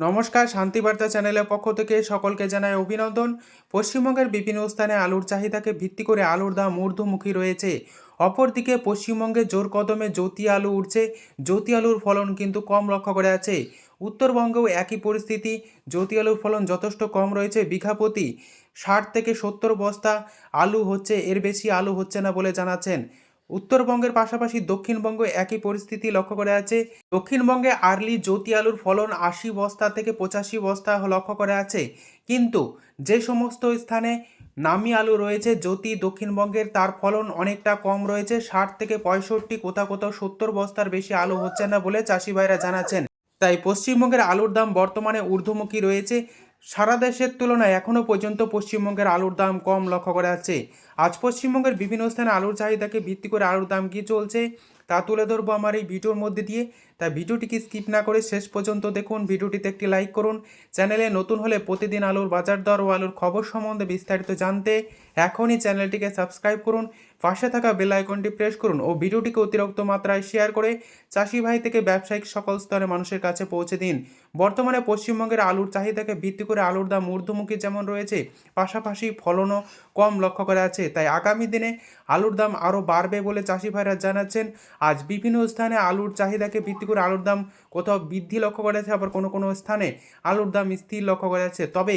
নমস্কার শান্তিবার্তা চ্যানেলের পক্ষ থেকে সকলকে জানায় অভিনন্দন। পশ্চিমবঙ্গের বিভিন্ন স্থানে আলুর চাহিদাকে ভিত্তি করে আলুর দাম ঊর্ধ্বমুখী রয়েছে। অপরদিকে পশ্চিমবঙ্গে জোর কদমে জ্যোতি আলু উঠছে। জ্যোতি আলুর ফলন কিন্তু কম লক্ষ্য করে আছে। উত্তরবঙ্গেও একই পরিস্থিতি। জ্যোতি আলুর ফলন যথেষ্ট কম রয়েছে। বিঘাপতি ষাট থেকে সত্তর বস্তা আলু হচ্ছে, এর বেশি আলু হচ্ছে না বলে জানাচ্ছেন উত্তরবঙ্গের পাশাপাশি দক্ষিণবঙ্গ একই পরিস্থিতি লক্ষ্য করা আছে দক্ষিণবঙ্গে আর্লি জ্যোতি আলুর ফলন আশি বস্তা থেকে পঁচাশি বস্তা লক্ষ্য করা আছে কিন্তু যে সমস্ত স্থানে নামি আলু রয়েছে, জ্যোতি দক্ষিণবঙ্গের তার ফলন অনেকটা কম রয়েছে। ষাট থেকে পঁয়ষট্টি, কোথাও কোথাও সত্তর বস্তার বেশি আলু হচ্ছে না বলে চাষি ভাইরা জানাচ্ছেন। তাই পশ্চিমবঙ্গের আলুর দাম বর্তমানে ঊর্ধ্বমুখী রয়েছে। সারা দেশের তুলনায় এখনও পর্যন্ত পশ্চিমবঙ্গের আলুর দাম কম লক্ষ্য করা যাচ্ছে। আজ পশ্চিমবঙ্গের বিভিন্ন স্থানে আলুর চাহিদাকে ভিত্তি করে আলুর দাম কী চলছে। তা তুলে ধরবো আমার এই ভিডিওর মধ্যে দিয়ে। তাই ভিডিওটিকে স্কিপ না করে শেষ পর্যন্ত দেখুন, ভিডিওটিতে একটি লাইক করুন। চ্যানেলে নতুন হলে প্রতিদিন আলুর বাজার দর ও আলুর খবর সম্বন্ধে বিস্তারিত জানতে এখনই চ্যানেলটিকে সাবস্ক্রাইব করুন। পাশে থাকা বেল আইকনটি প্রেস করুন ও ভিডিওটিকে অতিরিক্ত মাত্রায় শেয়ার করে চাষি ভাই থেকে ব্যবসায়িক সকল স্তরে মানুষের কাছে পৌঁছে দিন। বর্তমানে পশ্চিমবঙ্গের আলুর চাহিদাকে ভিত্তি করে আলুর দাম ঊর্ধ্বমুখী যেমন রয়েছে, পাশাপাশি ফলনও কম লক্ষ্য করা আছে তাই আগামী দিনে আলুর দাম আরও বাড়বে বলে চাষি ভাইরা জানাচ্ছেন। আজ বিভিন্ন স্থানে আলুর চাহিদাকে ভিত্তি করে আলুর দাম কোথাও বৃদ্ধি লক্ষ্য করা যাচ্ছে, আবার কোনো কোনো স্থানে আলুর দাম স্থির লক্ষ্য করা যাচ্ছে। তবে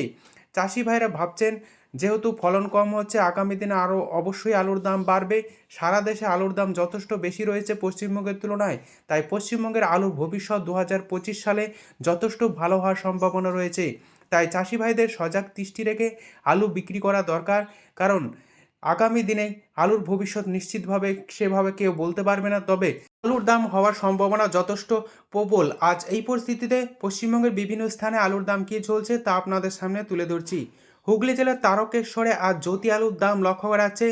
চাষি ভাইরা ভাবছেন, যেহেতু ফলন কম হচ্ছে, আগামী দিনে আরও অবশ্যই আলুর দাম বাড়বে। সারা দেশে আলুর দাম যথেষ্ট বেশি রয়েছে পশ্চিমবঙ্গের তুলনায়। তাই পশ্চিমবঙ্গের আলুর ভবিষ্যৎ দু হাজার পঁচিশ সালে যথেষ্ট ভালো হওয়ার সম্ভাবনা রয়েছে। তাই চাষি ভাইদের সজাগ দৃষ্টি রেখে আলু বিক্রি করা দরকার। কারণ আগামী দিনে আলুর ভবিষ্যৎ নিশ্চিতভাবে সেভাবে কেউ বলতে পারবে না, তবে আলুর দাম হওয়ার সম্ভাবনা যথেষ্ট প্রবল। আজ এই পরিস্থিতিতে পশ্চিমবঙ্গের বিভিন্ন স্থানে আলুর দাম কী চলছে তা আপনাদের সামনে তুলে ধরছি। হুগলি জেলার তারকেশ্বরে আজ জ্যোতি আলুর দাম লক্ষ্য করা যাচ্ছে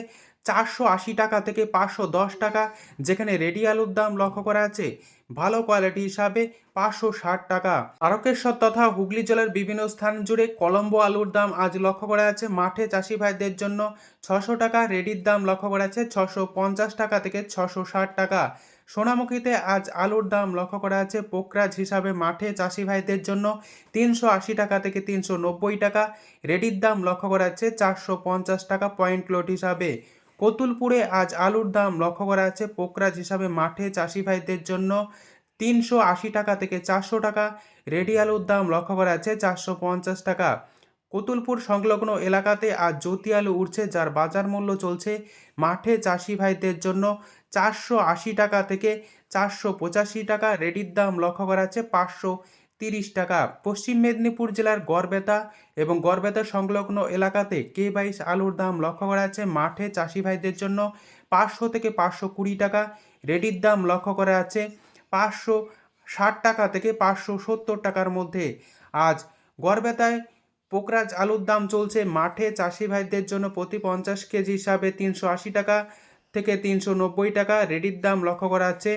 চারশো আশি টাকা থেকে পাঁচশো দশ টাকা, যেখানে রেডি আলুর দাম লক্ষ্য করা আছে। ভালো কোয়ালিটি হিসাবে পাঁচশো ষাট টাকা। তারকেশ্বর তথা হুগলি জেলার বিভিন্ন স্থান জুড়ে কলম্বো আলুর দাম আজ লক্ষ্য করা আছে। মাঠে চাষি ভাইদের জন্য ছশো টাকা, রেডির দাম লক্ষ্য করা আছে ছশো পঞ্চাশ টাকা থেকে ছশো ষাট টাকা। সোনামুখীতে আজ আলুর দাম লক্ষ্য করা আছে। পোকরাজ হিসাবে মাঠে চাষি ভাইদের জন্য তিনশো আশি টাকা থেকে তিনশো নব্বই টাকা। রেডির দাম লক্ষ্য করা যাচ্ছে চারশো পঞ্চাশ টাকা পয়েন্ট লোড হিসাবে। কতুলপুরে আজ আলুর দাম লক্ষ্য করা আছে পোকরাজ হিসাবে মাঠে চাষি ভাইদের জন্য তিনশো আশি টাকা থেকে চারশো টাকা। রেডি আলুর দাম লক্ষ্য করা আছে চারশো পঞ্চাশ টাকা। কতুলপুর সংলগ্ন এলাকাতে আজ জ্যোতি আলু উঠছে যার বাজার মূল্য চলছে মাঠে চাষি ভাইদের জন্য চারশো আশি টাকা থেকে চারশো পঁচাশি টাকা। রেডির দাম লক্ষ্য করা আছে পাঁচশো তিরিশ টাকা। পশ্চিম মেদিনীপুর জেলার গড়বেতা এবং গড়বেতা সংলগ্ন এলাকাতে কে বাইশ আলুর দাম লক্ষ্য করা আছে মাঠে চাষি ভাইদের জন্য পাঁচশো থেকে পাঁচশো কুড়ি টাকা রেডির দাম লক্ষ্য করা আছে পাঁচশো ষাট টাকা থেকে পাঁচশো সত্তর টাকার মধ্যে। আজ গড়বেতায় পোকরাজ আলুর দাম চলছে। মাঠে চাষি ভাইদের জন্য প্রতি পঞ্চাশ কেজি হিসাবে তিনশো আশি টাকা থেকে তিনশো নব্বই টাকা রেডির দাম লক্ষ্য করা আছে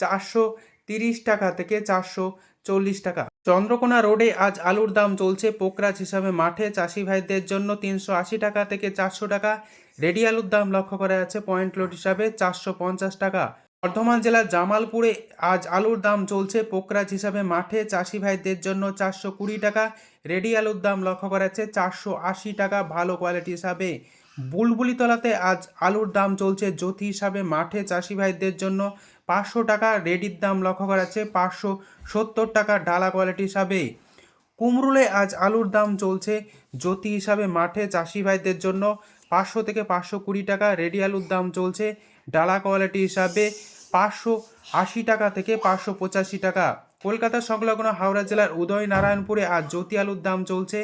চারশো তিরিশ টাকা থেকে চারশো চল্লিশ টাকা। চন্দ্রকোনা রোডে আজ আলুর দাম চলছে পোকরাজ হিসাবে মাঠে চাষি ভাইদের জন্য তিনশো আশি টাকা থেকে চারশো টাকা। রেডি আলুর দাম লক্ষ্য করা আছে পয়েন্ট লোড হিসাবে চারশো পঞ্চাশ টাকা। বর্ধমান জেলার জামালপুরে আজ আলুর দাম চলছে পোকরাজ হিসাবে মাঠে চাষি ভাইদের জন্য চারশো কুড়ি টাকা। রেডি আলুর দাম লক্ষ্য করা যাচ্ছে চারশো আশি টাকা ভালো কোয়ালিটি হিসাবে। বুলবুলিতলাতে আজ আলুর দাম চলছে জ্যোতি হিসাবে মাঠে চাষি ভাইদের জন্য পাঁচশো টাকা রেডির দাম লক্ষ্য করা যাচ্ছে, পাঁচশো সত্তর টাকা ডালা কোয়ালিটি হিসাবে। কুমরুলে আজ আলুর দাম চলছে জ্যোতি হিসাবে মাঠে চাষি ভাইদের জন্য। পাঁচশো থেকে পাঁচশো কুড়ি টাকা রেডি আলুর দাম চলছে ডালা কোয়ালিটি হিসাবে পাঁচশো আশি টাকা থেকে পাঁচশো পঁচাশি টাকা। কলকাতা সংলগ্ন হাওড়া জেলার উদয় নারায়ণপুরে আজ জ্যোতি আলুর দাম চলছে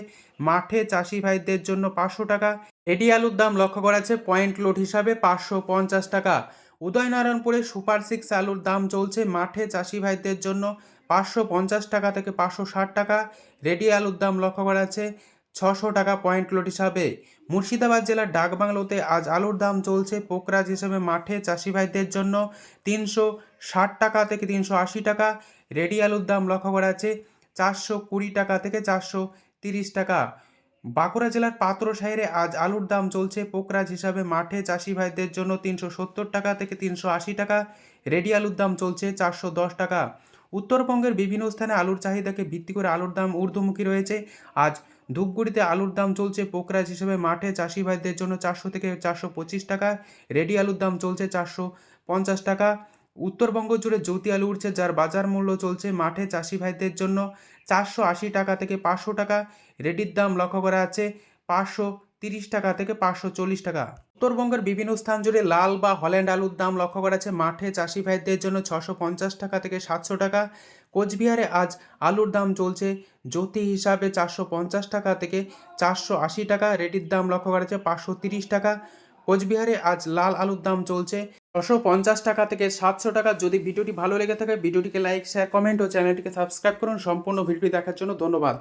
মাঠে চাষি ভাইদের জন্য পাঁচশো টাকা। এডি আলুর দাম লক্ষ্য করা আছে পয়েন্ট লোড হিসাবে পাঁচশো পঞ্চাশ টাকা। উদয়নারায়ণপুরে সুপার সিক্স আলুর দাম চলছে মাঠে চাষি ভাইদের জন্য পাঁচশো পঞ্চাশ টাকা থেকে পাঁচশো ষাট টাকা। রেডি আলুর দাম লক্ষ্য করা আছে ছশো টাকা পয়েন্ট লোড হিসাবে। মুর্শিদাবাদ জেলার ডাকবাংলোতে আজ আলুর দাম চলছে পোকরাজ হিসেবে মাঠে চাষি ভাইদের জন্য তিনশো ষাট টাকা থেকে তিনশো আশি টাকা। রেডি আলুর দাম লক্ষ্য করা আছে চারশো কুড়ি টাকা থেকে চারশো তিরিশ টাকা। বাঁকুড়া জেলার পাত্র সাহিরে আজ আলুর দাম চলছে পোকরাজ হিসাবে। মাঠে চাষি ভাইদের জন্য তিনশো সত্তর টাকা থেকে তিনশো আশি টাকা। রেডি আলুর দাম চলছে চারশো দশ টাকা। উত্তরবঙ্গের বিভিন্ন স্থানে আলুর চাহিদাকে ভিত্তি করে আলুর দাম ঊর্ধ্বমুখী রয়েছে। আজ ধূপগুড়িতে আলুর দাম চলছে পোকরাজ হিসেবে। মাঠে চাষি ভাইদের জন্য চারশো থেকে চারশো পঁচিশ টাকা। রেডি আলুর দাম চলছে চারশো পঞ্চাশ টাকা। উত্তরবঙ্গ জুড়ে জ্যোতি আলু উঠছে, যার বাজার মূল্য চলছে মাঠে চাষি ভাইদের জন্য চারশো আশি টাকা থেকে পাঁচশো টাকা। রেডির দাম লক্ষ্য করা আছে পাঁচশো তিরিশ টাকা থেকে পাঁচশো চল্লিশ টাকা। উত্তরবঙ্গের বিভিন্ন স্থান জুড়ে লাল বা হল্যান্ড আলুর দাম লক্ষ্য করা আছে মাঠে চাষি ভাইদের জন্য ছশো পঞ্চাশ টাকা থেকে সাতশো টাকা। কোচবিহারে আজ আলুর দাম চলছে জ্যোতি হিসাবে চারশো পঞ্চাশ টাকা থেকে চারশো আশি টাকা। রেডির দাম লক্ষ্য করা আছে পাঁচশো তিরিশ টাকা। কোচবিহারে আজ লাল আলুর দাম চলছে ছশো পঞ্চাশ টাকা থেকে সাতশো টাকা। যদি ভিডিওটি ভালো লেগে থাকে, ভিডিওটিকে লাইক শেয়ার কমেন্ট ও চ্যানেলটিকে সাবস্ক্রাইব করুন। সম্পূর্ণ ভিডিওটি দেখার জন্য ধন্যবাদ।